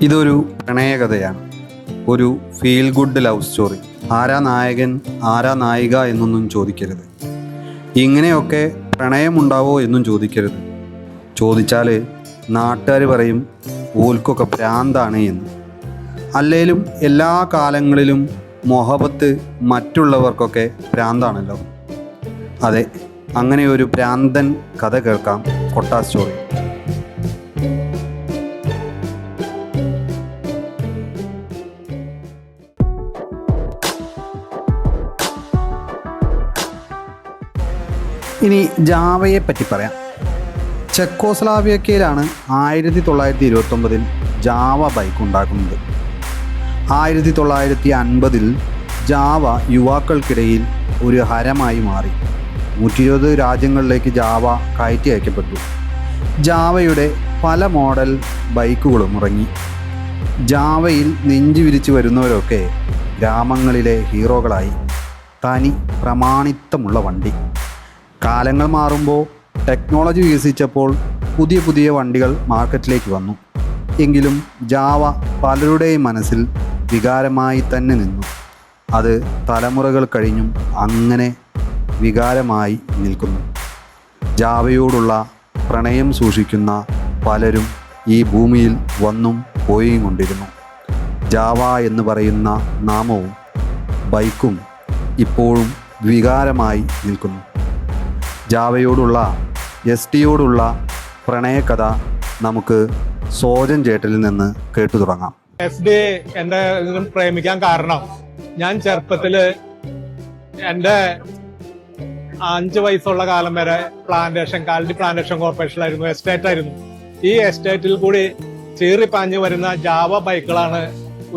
ഇതൊരു പ്രണയകഥയാണ്. ഒരു feel good love story ആരാ നായകൻ ആരാ നായിക എന്നൊന്നും ചോദിക്കരുത്. ഇങ്ങനെയൊക്കെ പ്രണയമുണ്ടാവോ എന്നും ചോദിക്കരുത്. ചോദിച്ചാൽ നാട്ടുകാർ പറയും ഓൽക്കൊക്കെ ഭ്രാന്താണ് എന്ന്. അല്ലേലും എല്ലാ കാലങ്ങളിലും മൊഹബത്ത് മറ്റുള്ളവർക്കൊക്കെ ഭ്രാന്താണല്ലോ. അതെ അങ്ങനെ ഒരു ഭ്രാന്തൻ കഥ കേൾക്കാം കൊട്ടാ സ്റ്റോറി ഇനി ജാവയെ പറ്റി പറയാം. ചെക്കോസ്ലാവിയക്കയിലാണ് ആയിരത്തി തൊള്ളായിരത്തി ഇരുപത്തൊമ്പതിൽ ജാവ ബൈക്ക് ഉണ്ടാക്കുന്നത് ആയിരത്തി തൊള്ളായിരത്തി അൻപതിൽ ജാവ യുവാക്കൾക്കിടയിൽ ഒരു ഹരമായി മാറി. നൂറ്റി ഇരുപത് രാജ്യങ്ങളിലേക്ക് ജാവ കയറ്റി അയക്കപ്പെട്ടു. ജാവയുടെ പല മോഡൽ ബൈക്കുകളും ഇറങ്ങി. ജാവയിൽ നെഞ്ചു വിരിച്ചു വരുന്നവരൊക്കെ ഗ്രാമങ്ങളിലെ ഹീറോകളായി. തനി പ്രമാണിത്വമുള്ള വണ്ടി. കാലങ്ങൾ മാറുമ്പോൾ ടെക്നോളജി വികസിച്ചപ്പോൾ പുതിയ പുതിയ വണ്ടികൾ മാർക്കറ്റിലേക്ക് വന്നു. എങ്കിലും ജാവ പലരുടെയും മനസ്സിൽ വികാരമായി തന്നെ നിന്നു. അത് തലമുറകൾ കഴിഞ്ഞും അങ്ങനെ വികാരമായി നിൽക്കുന്നു. ജാവയോടുള്ള പ്രണയം സൂക്ഷിക്കുന്ന പലരും ഈ ഭൂമിയിൽ വന്നും പോയും കൊണ്ടിരുന്നു. ജാവ എന്ന് പറയുന്ന നാമവും ബൈക്കും ഇപ്പോഴും വികാരമായി നിൽക്കുന്നു. ജാവയോടുള്ള എസ് ടിയോടുള്ള പ്രണയകഥ നമുക്ക് സോജൻ ചേട്ടലിൽ നിന്ന് കേട്ടു തുടങ്ങാം. എസ് ഡി എന്റെ പ്രേമിക്കാൻ കാരണം ഞാൻ ചെറുപ്പത്തിൽ എന്റെ അഞ്ച് വയസ്സുള്ള കാലം വരെ പ്ലാന്റേഷൻ കാലടി പ്ലാന്റേഷൻ കോർപ്പറേഷനിലായിരുന്നു എസ്റ്റേറ്റ് ആയിരുന്നു. ഈ എസ്റ്റേറ്റിൽ കൂടി ചീറിപ്പാഞ്ഞ് വരുന്ന ജാവ ബൈക്കുകളാണ്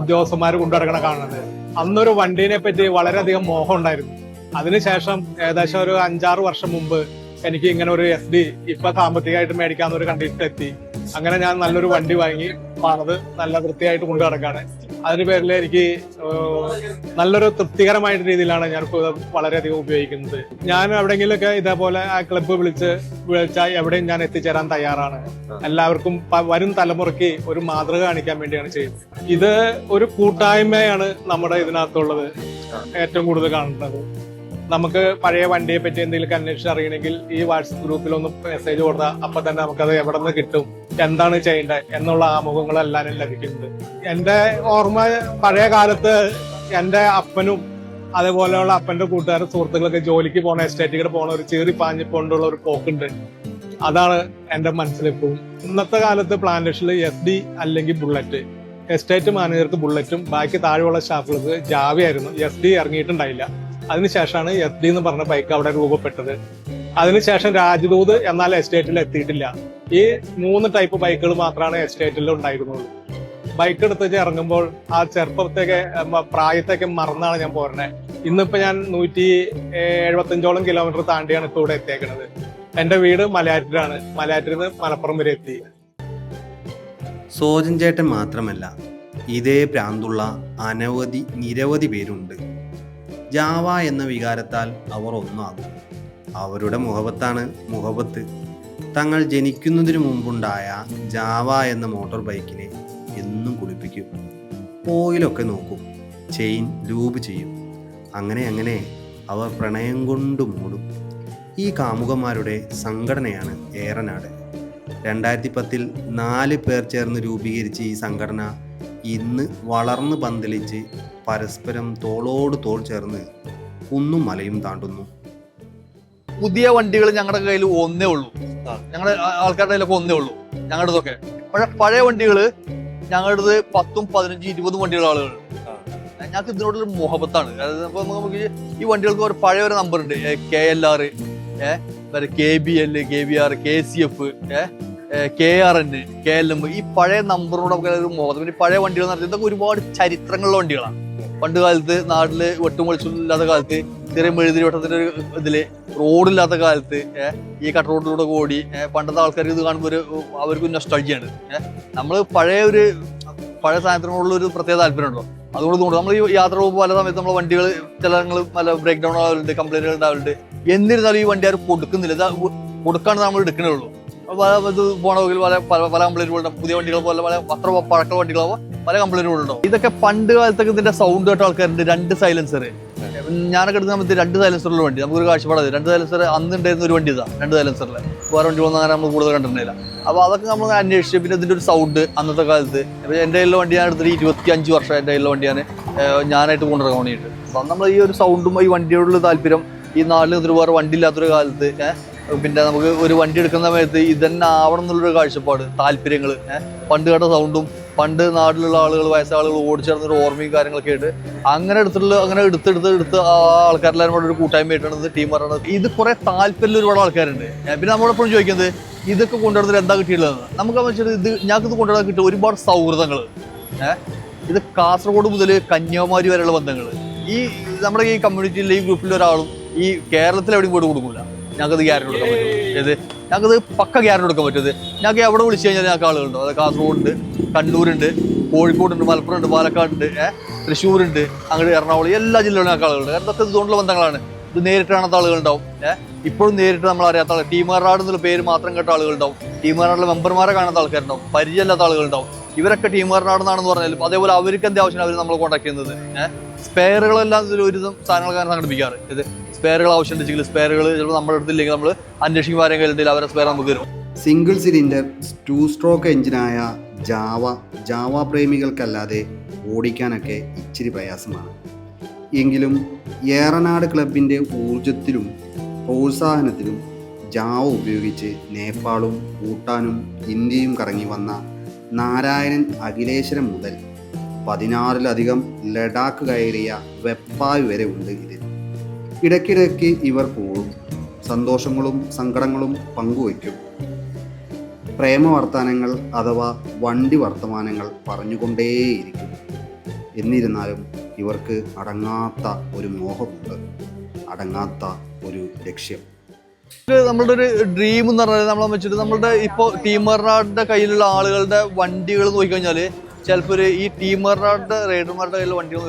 ഉദ്യോഗസ്ഥന്മാർ കൊണ്ടുനടക്കണ കാണുന്നത്. അന്നൊരു വണ്ടീനെ പറ്റി വളരെയധികം മോഹം ഉണ്ടായിരുന്നു. അതിനുശേഷം ഏകദേശം ഒരു അഞ്ചാറ് വർഷം മുമ്പ് എനിക്ക് ഇങ്ങനെ ഒരു എസ് ഡി ഇപ്പൊ സാമ്പത്തികമായിട്ട് മേടിക്കാവുന്ന ഒരു എത്തി. അങ്ങനെ ഞാൻ നല്ലൊരു വണ്ടി വാങ്ങി. പണത് നല്ല വൃത്തിയായിട്ട് കൊണ്ടു നടക്കാണ്. അതിന് പേരിൽ എനിക്ക് നല്ലൊരു തൃപ്തികരമായ രീതിയിലാണ് ഞാൻ വളരെയധികം ഉപയോഗിക്കുന്നത്. ഞാൻ എവിടെയെങ്കിലുമൊക്കെ ഇതേപോലെ ആ ക്ലബ്ബ് വിളിച്ച് വിളിച്ചാൽ എവിടെയും ഞാൻ എത്തിച്ചേരാൻ തയ്യാറാണ്. എല്ലാവർക്കും വരും തലമുറയ്ക്ക് ഒരു മാതൃക കാണിക്കാൻ വേണ്ടിയാണ് ചെയ്യുന്നത്. ഇത് ഒരു കൂട്ടായ്മയാണ് നമ്മുടെ ഇതിനകത്തുള്ളത്. ഏറ്റവും കൂടുതൽ കാണുന്നത്. നമുക്ക് പഴയ വണ്ടിയെ പറ്റി എന്തെങ്കിലും അന്വേഷിച്ച് അറിയണമെങ്കിൽ ഈ വാട്സപ്പ് ഗ്രൂപ്പിൽ ഒന്ന് മെസ്സേജ് കൊടുത്താൽ അപ്പൊ തന്നെ നമുക്കത് എവിടെ നിന്ന് കിട്ടും എന്താണ് ചെയ്യേണ്ടത് എന്നുള്ള ആമുഖങ്ങൾ എല്ലാവരും ലഭിക്കുന്നുണ്ട്. എന്റെ ഓർമ്മ പഴയ കാലത്ത് എന്റെ അപ്പനും അതേപോലെയുള്ള അപ്പന്റെ കൂട്ടുകാരും സുഹൃത്തുക്കളൊക്കെ ജോലിക്ക് പോണ എസ്റ്റേറ്റിൽ പോണ ഒരു ചീറി പോണ്ടുള്ള ഒരു പോക്കുണ്ട്. അതാണ് എന്റെ മനസ്സിലിപ്പോഴും ഇന്നത്തെ കാലത്ത് പ്ലാന്റേഷനിൽ എസ് ഡി അല്ലെങ്കിൽ ബുള്ളറ്റ് എസ്റ്റേറ്റ് മാനേജർക്ക് ബുള്ളറ്റും ബാക്കി താഴെയുള്ള സ്റ്റാഫുകൾക്ക് ജാവയായിരുന്നു. S D ഇറങ്ങിയിട്ടുണ്ടായില്ല. അതിനുശേഷമാണ് എഫ് ഡി എന്ന് പറഞ്ഞ ബൈക്ക് അവിടെ രൂപപ്പെട്ടത്. അതിനുശേഷം രാജദൂത് എന്നാൽ എസ്റ്റേറ്റിൽ എത്തിയിട്ടില്ല. ഈ മൂന്ന് ടൈപ്പ് ബൈക്കുകൾ മാത്രമാണ് എസ്റ്റേറ്റിൽ ഉണ്ടായിരുന്നത് ബൈക്ക് എടുത്ത് ഇറങ്ങുമ്പോൾ ആ ചെറുപ്പത്തേക്ക് പ്രായത്തേക്ക് മറന്നാണ് ഞാൻ പോരണേ ഇന്നിപ്പോ ഞാൻ നൂറ്റി എഴുപത്തഞ്ചോളം കിലോമീറ്റർ താണ്ടിയാണ് ഇപ്പോൾ ഇവിടെ എത്തിയേക്കുന്നത് എന്റെ വീട് മലയാറ്റിലാണ്. മലയാറ്റിൽ നിന്ന് മലപ്പുറം വരെ എത്തി. സോജൻ ചേട്ടൻ മാത്രമല്ല ഇതേ പ്രാന്തുള്ള അനവധി നിരവധി പേരുണ്ട്. ജാവ എന്ന വികാരത്താൽ അവർ ഒന്നാകും അവരുടെ മുഖപത്താണ് മുഖപത്ത്. തങ്ങൾ ജനിക്കുന്നതിന് മുമ്പുണ്ടായ ജാവ എന്ന മോട്ടോർ ബൈക്കിനെ എന്നും കുളിപ്പിക്കും. ഓയിലൊക്കെ നോക്കും. ചെയിൻ ലൂബ് ചെയ്യും. അങ്ങനെ അങ്ങനെ അവർ പ്രണയം കൊണ്ട് മൂടും. ഈ കാമുകന്മാരുടെ സംഘടനയാണ് ഏറനാട്. രണ്ടായിരത്തി പത്തിൽ നാല് പേർ ചേർന്ന് രൂപീകരിച്ച ഈ സംഘടന ഇന്ന് വളർന്ന് പന്തലിച്ച് പരസ്പരം തോളോട് തോൾ ചേർന്ന് കുന്നും മലയും താണ്ടുന്നു. പുതിയ വണ്ടികൾ ഞങ്ങളുടെ കയ്യിൽ ഒന്നേ ഉള്ളൂ. ഞങ്ങളുടെ ആൾക്കാരുടെ കയ്യിലൊക്കെ ഒന്നേ ഉള്ളൂ. ഞങ്ങളുടെതൊക്കെ പക്ഷെ പഴയ വണ്ടികൾ ഞങ്ങളുടേത് പത്തും പതിനഞ്ചും ഇരുപതും വണ്ടികളുടെ ആളുകൾ. ഞങ്ങൾക്ക് ഇതിനോടൊരു മുഹബത്താണ്. നമുക്ക് ഈ വണ്ടികൾക്ക് ഒരു പഴയ ഒരു നമ്പർ ഉണ്ട്. കെ എൽ ആർ ഏഹ് K B L K B R K C F K R N K L M ഈ പഴയ നമ്പറിനോട് നമുക്ക് മുഖം പിന്നെ പഴയ വണ്ടികൾ നടത്തി ഇതൊക്കെ ഒരുപാട് ചരിത്രങ്ങളുള്ള വണ്ടികളാണ്. പണ്ട് കാലത്ത് നാട്ടിൽ വെട്ടും വെളിച്ചില്ലാത്ത കാലത്ത് ചെറിയ മെഴുതിരി വട്ടത്തിന്റെ ഒരു ഇതിൽ റോഡില്ലാത്ത കാലത്ത് ഈ കട്ട റോഡിലൂടെ ഓടി പണ്ടത്തെ ആൾക്കാർക്ക് ഇത് കാണുമ്പോൾ ഒരു അവർക്ക് നൊസ്റ്റൾജിയാണ് നമ്മൾ പഴയ ഒരു പഴയ സാധനത്തിനോടുള്ള ഒരു പ്രത്യേക താല്പര്യം ഉണ്ടോ അതുകൊണ്ട് തോന്നുന്നു നമ്മൾ ഈ യാത്ര പോകുമ്പോൾ പല സമയത്ത് നമ്മളെ വണ്ടികൾ ചിലങ്ങൾ പല ബ്രേക്ക് ഡൗൺ ആവലുണ്ട് കംപ്ലൈന്റുകൾ ഉണ്ടാവലുണ്ട് എന്നിരുന്നാലും ഈ വണ്ടി ആരും കൊടുക്കുന്നില്ല. കൊടുക്കാണ് നമ്മൾ എടുക്കണേ ഉള്ളൂ. ഇത് പോണ പല പല പല കംപ്ലൈന്റുകളുണ്ടാവും പുതിയ വണ്ടികൾ പോലെ പല അത്ര പഴക്ക വണ്ടികളാവും പല കംപ്ലൈന്റുകളുണ്ടാവും ഇതൊക്കെ പണ്ട് കാലത്തൊക്കെ ഇതിന്റെ സൗണ്ട് കേട്ട ആൾക്കാരുണ്ട്. രണ്ട് സൈലൻസർ ഞാനൊക്കെ എടുക്കുന്ന സമയത്ത് രണ്ട് സൈലൻസറുള്ള വണ്ടി. നമുക്കൊരു കാഴ്ചപ്പാടത് രണ്ട് സൈലൻസർ അന്ന് ഉണ്ടായിരുന്ന ഒരു വണ്ടി ഇതാണ് രണ്ട് സൈലൻസറിൽ വേറെ വണ്ടി അങ്ങനെ നമ്മൾ കൂടുതൽ കണ്ടിട്ടുണ്ടായില്ല. അപ്പോൾ അതൊക്കെ നമ്മൾ അന്വേഷിച്ച് പിന്നെ ഇതിന്റെ ഒരു സൗണ്ട് അന്നത്തെ കാലത്ത്. എന്റെ എന്റെ കയ്യിലുള്ള വണ്ടി ഞാൻ എടുത്തിട്ട് ഇരുപത്തി അഞ്ച് വർഷം. എന്റെ കയ്യിലുള്ള വണ്ടിയാണ് ഞാനായിട്ട് കൊണ്ടുവരാൻ വേണ്ടിയിട്ട് അപ്പം നമ്മൾ ഈ ഒരു സൗണ്ടും ഈ വണ്ടിയോടുള്ള താല്പര്യം ഈ നാട്ടിൽ നിന്നിട്ട് വേറെ വണ്ടി ഇല്ലാത്തൊരു കാലത്ത് പിന്നെ നമുക്ക് ഒരു വണ്ടി എടുക്കുന്ന സമയത്ത് ഇതന്നെ ആവണം എന്നുള്ളൊരു കാഴ്ചപ്പാട് താല്പര്യങ്ങൾ പണ്ട് കേട്ട സൗണ്ടും പണ്ട് നാട്ടിലുള്ള ആളുകൾ വയസ്സായ ആളുകൾ ഓടിച്ചേർന്നൊരു ഓർമ്മയും കാര്യങ്ങളൊക്കെ ആയിട്ട് അങ്ങനെ എടുത്തിട്ടുള്ള അങ്ങനെ എടുത്തെടുത്ത് എടുത്ത് ആൾക്കാരെല്ലാവരും കൂടെ ഒരു കൂട്ടായ്മ ആയിട്ടാണ് ടീം പറയുന്നത് ഇത് കുറെ താല്പര്യമുള്ള ഒരുപാട് ആൾക്കാരുണ്ട്. പിന്നെ നമ്മളെപ്പോഴും ചോദിക്കുന്നത് ഇതൊക്കെ കൊണ്ടുവരുന്നതിൽ എന്താ കിട്ടിയിട്ടുള്ളത് നമുക്ക് വെച്ചാൽ ഇത് ഞങ്ങൾക്ക് കൊണ്ടുവരാൻ കിട്ടിയ ഒരുപാട് സൗഹൃദങ്ങൾ ഇത് കാസർഗോഡ് മുതൽ കന്യാകുമാരി വരെയുള്ള ബന്ധങ്ങൾ ഈ നമ്മുടെ ഈ കമ്മ്യൂണിറ്റിയിലെ ഈ ഗ്രൂപ്പിലെ ഒരാളും ഈ കേരളത്തിൽ എവിടെയും പോയിട്ട് കൊടുക്കൂല. ഞങ്ങൾക്കത് ഗ്യാരണ്ടി കൊടുക്കാൻ പറ്റും. ഏത്? ഞങ്ങൾക്കത് പക്ക ഗ്യാരണ്ടി കൊടുക്കാൻ പറ്റും. ഞങ്ങൾക്ക് എവിടെ വിളിച്ചു കഴിഞ്ഞാൽ ഞങ്ങൾക്ക് ആളുകളുണ്ടോ. അത് കാസർഗോഡുണ്ട് കണ്ണൂരുണ്ട് കോഴിക്കോടുണ്ട് മലപ്പുറം ഉണ്ട് പാലക്കാടുണ്ട് തൃശ്ശൂരുണ്ട് അങ്ങോട്ട് എറണാകുളം എല്ലാ ജില്ലകളിലും ഞങ്ങൾക്ക് ആളുകളുണ്ട്. കാരണം ഇതൊക്കെ ഇതുകൊണ്ടുള്ള ബന്ധങ്ങളാണ്? ഇത് നേരിട്ട് കാണാത്ത ആളുകളുണ്ടാവും ഏഹ് ഇപ്പോഴും നേരിട്ട് നമ്മൾ അറിയാത്ത ആൾ ടീമറാട് എന്നുള്ള പേര് മാത്രം കേട്ട ആളുകളുണ്ടാവും. ടീമറാടിലെ മെമ്പർമാരെ കാണാത്ത ആൾക്കാരുണ്ടാവും പരിചയമില്ലാത്ത ആളുകളുണ്ടാവും. ഇവരൊക്കെ ടീമറിനാടെന്നാണെന്ന് പറഞ്ഞാലും അതേപോലെ അവർക്ക് എന്ത് ആവശ്യമാണ് അവർ നമ്മൾ കോൺടാക്ട് ചെയ്യുന്നത് ഏഹ് സ്പെയറുകളെല്ലാം ഒരു സാധനങ്ങളൊക്കെ സംഘടിപ്പിക്കാറ്. ഇത് സ്പെയറുകൾ ആവശ്യമുണ്ടെങ്കിൽ സ്പെയറുകൾ ചിലപ്പോൾ നമ്മുടെ അടുത്തില്ലെങ്കിൽ നമ്മൾ അന്വേഷിക്കും ആരെങ്കിലും കയ്യിലുണ്ടെങ്കിൽ അവരെ സ്പെയർ നമുക്ക് തരും. സിംഗിൾ സിലിണ്ടർ ടു സ്ട്രോക്ക് എഞ്ചിനായ ജാവ ജാവ പ്രേമികൾക്കല്ലാതെ ഓടിക്കാനൊക്കെ ഇച്ചിരി പ്രയാസമാണ്. എങ്കിലും ഏറനാട് ക്ലബിന്റെ ഊർജത്തിലും പ്രോത്സാഹനത്തിലും ജാവ ഉപയോഗിച്ച് നേപ്പാളും ഭൂട്ടാനും ഇന്ത്യയും കറങ്ങി വന്ന നാരായണൻ അഖിലേശ്വരം മുതൽ പതിനാറിലധികം ലഡാക്ക് കയറിയ വെപ്പായ് വരെ ഉണ്ട് ഇതിൽ. ഇടയ്ക്കിടയ്ക്ക് ഇവർ പോകും സന്തോഷങ്ങളും സങ്കടങ്ങളും പങ്കുവയ്ക്കും. പ്രേമവർത്തമാനങ്ങൾ അഥവാ വണ്ടി വർത്തമാനങ്ങൾ പറഞ്ഞുകൊണ്ടേയിരിക്കും. എന്നിരുന്നാലും ഇവർക്ക് അടങ്ങാത്ത ഒരു മോഹമുണ്ട്. അടങ്ങാത്ത ഒരു ലക്ഷ്യം. നമ്മളുടെ ഒരു ഡ്രീം എന്ന് പറഞ്ഞാൽ നമ്മളെ വെച്ചിട്ട് നമ്മളുടെ ഇപ്പോൾ ടീമറിനാടിന്റെ കയ്യിലുള്ള ആളുകളുടെ വണ്ടികൾ നോക്കിക്കഴിഞ്ഞാൽ ചിലപ്പോൾ ഒരു ഈ ടീമറിനാടിന്റെ റൈഡർമാരുടെ കയ്യിലുള്ള വണ്ടികൾ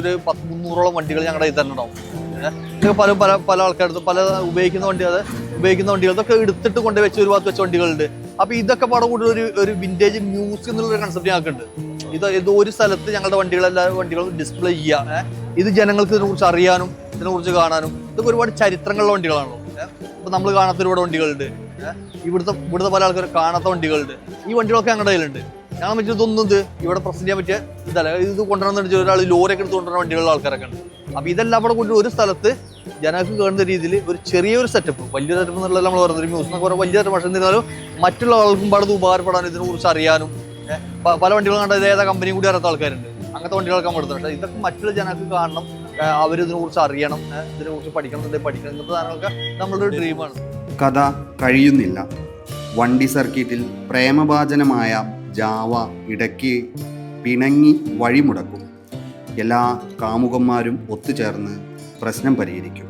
ഒരു പത്ത് മുന്നൂറോളം വണ്ടികൾ ഞങ്ങളുടെ കയ്യിൽ തന്നെ ഉണ്ടാവും. ഇതൊക്കെ പല പല പല ആൾക്കാരുടെ പല ഉപയോഗിക്കുന്ന വണ്ടി അത് ഉപയോഗിക്കുന്ന വണ്ടികൾ ഇതൊക്കെ എടുത്തിട്ട് കൊണ്ട് വെച്ച് ഒരു ഭാഗത്ത് വെച്ച വണ്ടികളുണ്ട്. അപ്പൊ ഇതൊക്കെ പടം കൂടി ഒരു ഒരു വിന്റേജ് മ്യൂസിയം എന്നുള്ള ഒരു കൺസെപ്റ്റ് ഞങ്ങൾക്കുണ്ട്. ഇത് ഇത് ഒരു സ്ഥലത്ത് ഞങ്ങളുടെ വണ്ടികളെല്ലാ വണ്ടികളും ഡിസ്പ്ലേ ചെയ്യുക ഇത് ജനങ്ങൾക്ക് ഇതിനെക്കുറിച്ച് അറിയാനും ഇതിനെക്കുറിച്ച് കാണാനും ഇതൊക്കെ ഒരുപാട് ചരിത്രങ്ങളുള്ള വണ്ടികളാണല്ലോ. അപ്പൊ നമ്മൾ കാണാത്ത ഒരുപാട് വണ്ടികളുണ്ട്. ഇവിടുത്തെ ഇവിടുത്തെ പല ആൾക്കാർ കാണാത്ത വണ്ടികളുണ്ട്. ഈ വണ്ടികളൊക്കെ ഞങ്ങളുടെ കയ്യിലുണ്ട്. ഞങ്ങൾ പറ്റിയ ഇതൊന്നും ഇത് ഇവിടെ പ്രസന്റ് ചെയ്യാൻ പറ്റിയ ഇതല്ല. ഇത് കൊണ്ടുവരണം വെച്ചാൽ ഒരാൾ ലോറിയൊക്കെ എടുത്ത് കൊണ്ടുവരുന്ന വണ്ടികളുള്ള ആൾക്കാരൊക്കെ ഉണ്ട്. അപ്പൊ ഇതെല്ലാം കൂടെ കൊണ്ട് ഒരു സ്ഥലത്ത് ജനങ്ങൾക്ക് കാണുന്ന രീതിയിൽ ഒരു ചെറിയൊരു സെറ്റപ്പ് വലിയ സെറ്റപ്പ് എന്നുള്ളത് നമ്മൾ പറയുന്നത് ഒരു മ്യൂസിയം എന്നൊക്കെ വലിയ സെറ്റപ്പ് പക്ഷേ എന്നിരുന്നാലും മറ്റുള്ള ആൾക്കും പാടത് ഉപകാരപ്പെടാനും ഇതിനെ കുറിച്ച് അറിയാനും പല വണ്ടികളും കണ്ട ഏതാ കമ്പനിയും കൂടി അറിയാത്ത ആൾക്കാരുണ്ട്. അങ്ങനത്തെ വണ്ടികളൊക്കെ നമ്മൾ എടുത്തിട്ടുണ്ട്. ഇതൊക്കെ മറ്റുള്ള ജനങ്ങൾക്ക് കാണണം അവർ ഇതിനെക്കുറിച്ച് അറിയണം ഇതിനെക്കുറിച്ച് ഇതിനെ കുറിച്ച് പഠിക്കണം എന്നുണ്ടെങ്കിൽ പഠിക്കണം ഇങ്ങനത്തെ സാധനങ്ങളൊക്കെ നമ്മളുടെ ഒരു ഡ്രീമാണ് കഥ കഴിയുന്നില്ല. വണ്ടി സർക്കിറ്റിൽ പ്രേമഭാജനമായ ജാവ ഇടയ്ക്ക് പിണങ്ങി വഴിമുടക്കും. എല്ലാ കാമുകന്മാരും ഒത്തുചേർന്ന് പ്രശ്നം പരിഹരിക്കും.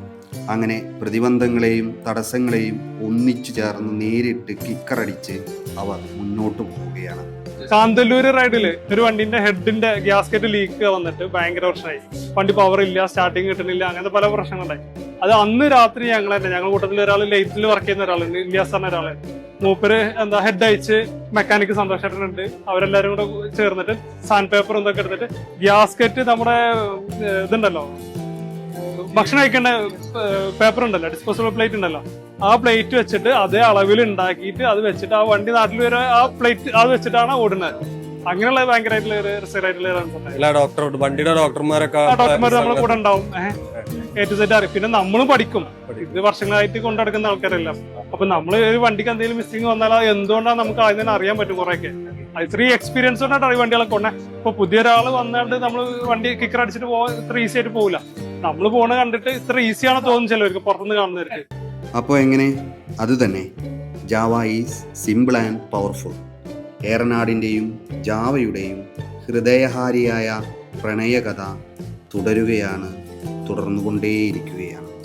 അങ്ങനെ പ്രതിബന്ധങ്ങളെയും തടസ്സങ്ങളെയും ഒന്നിച്ചു ചേർന്ന് നേരിട്ട് കിക്കറടിച്ച് അവർ മുന്നോട്ട് പോവുകയാണ്. കാന്തല്ലൂര് റൈഡിൽ ഒരു വണ്ടിന്റെ ഹെഡിന്റെ ഗ്യാസ്കറ്റ് ലീക്ക് വന്നിട്ട് ഭയങ്കര പ്രശ്നമായി. വണ്ടി പവർ ഇല്ല സ്റ്റാർട്ടിങ് കിട്ടുന്നില്ല അങ്ങനത്തെ പല പ്രശ്നങ്ങളുണ്ടായി. അത് അന്ന് രാത്രി ഞങ്ങൾ തന്നെ ഞങ്ങൾ കൂട്ടത്തിൽ ഒരാൾ ലൈറ്റിൽ വർക്ക് ചെയ്യുന്ന ഒരാളുണ്ട് ഇല്ലാസ് പറഞ്ഞ ഒരാൾ. മൂപ്പര് എന്താ ഹെഡ് അയച്ച് മെക്കാനിക് സന്തോഷേട്ടനുണ്ട്. അവരെല്ലാരും കൂടെ ചേർന്നിട്ട് സാൻഡ് പേപ്പർ എന്തൊക്കെ എടുത്തിട്ട് ഗ്യാസ്കറ്റ് നമ്മുടെ ഇതുണ്ടല്ലോ. ഭക്ഷണം കഴിക്കേണ്ട പേപ്പർ ഉണ്ടല്ലോ ഡിസ്പോസിബിൾ പ്ലേറ്റ് ഉണ്ടല്ലോ. ആ പ്ലേറ്റ് വെച്ചിട്ട് അതേ അളവിൽ ഉണ്ടാക്കിയിട്ട് അത് വെച്ചിട്ട് ആ വണ്ടി നാട്ടിൽ വരെ ആ പ്ലേറ്റ് അത് വെച്ചിട്ടാണ് ഓടുന്നത്. അങ്ങനെയുള്ള ഭയങ്കരമായിട്ടുള്ള ഒരു ഡോക്ടർ വണ്ടിയുടെ ഡോക്ടർമാരൊക്കെ ഡോക്ടർമാർ നമ്മളെ കൂടെ ഉണ്ടാവും. എ ടു സെറ്റ് അറിയും. പിന്നെ നമ്മളും പഠിക്കും. ഇത് വർഷങ്ങളായിട്ട് കൊണ്ടെടുക്കുന്ന ആൾക്കാരല്ല. അപ്പൊ നമ്മൾ ഒരു വണ്ടിക്ക് എന്തെങ്കിലും മിസ്സിങ് വന്നാൽ അത് എന്തുകൊണ്ടാണ് നമുക്ക് ആദ്യം തന്നെ അറിയാൻ പറ്റും കുറെയൊക്കെ. ഇത്രയും എക്സ്പീരിയൻസ് കൊണ്ടാണ് ഈ വണ്ടികളെ കൊണ്ടേ. ഇപ്പൊ പുതിയ ഒരാൾ വന്നുകൊണ്ട് നമ്മൾ വണ്ടി കിക്കർ അടിച്ചിട്ട് പോകാൻ ഇത്ര ഈസി ആയിട്ട് പോകില്ല നമ്മൾ പോണ കണ്ടിട്ട് ഇത്ര ഈസിയാണ് തോന്നുന്നു ചിലവർക്ക് പുറത്തുനിന്ന് കാണുന്നവർക്ക്. അപ്പോൾ എങ്ങനെ? അതുതന്നെ Jawa is simple and powerful ഏറനാടിന്റെയും ജാവയുടെയും ഹൃദയഹാരിയായ പ്രണയകഥ തുടരുകയാണ് തുടർന്നുകൊണ്ടേയിരിക്കുകയാണ്.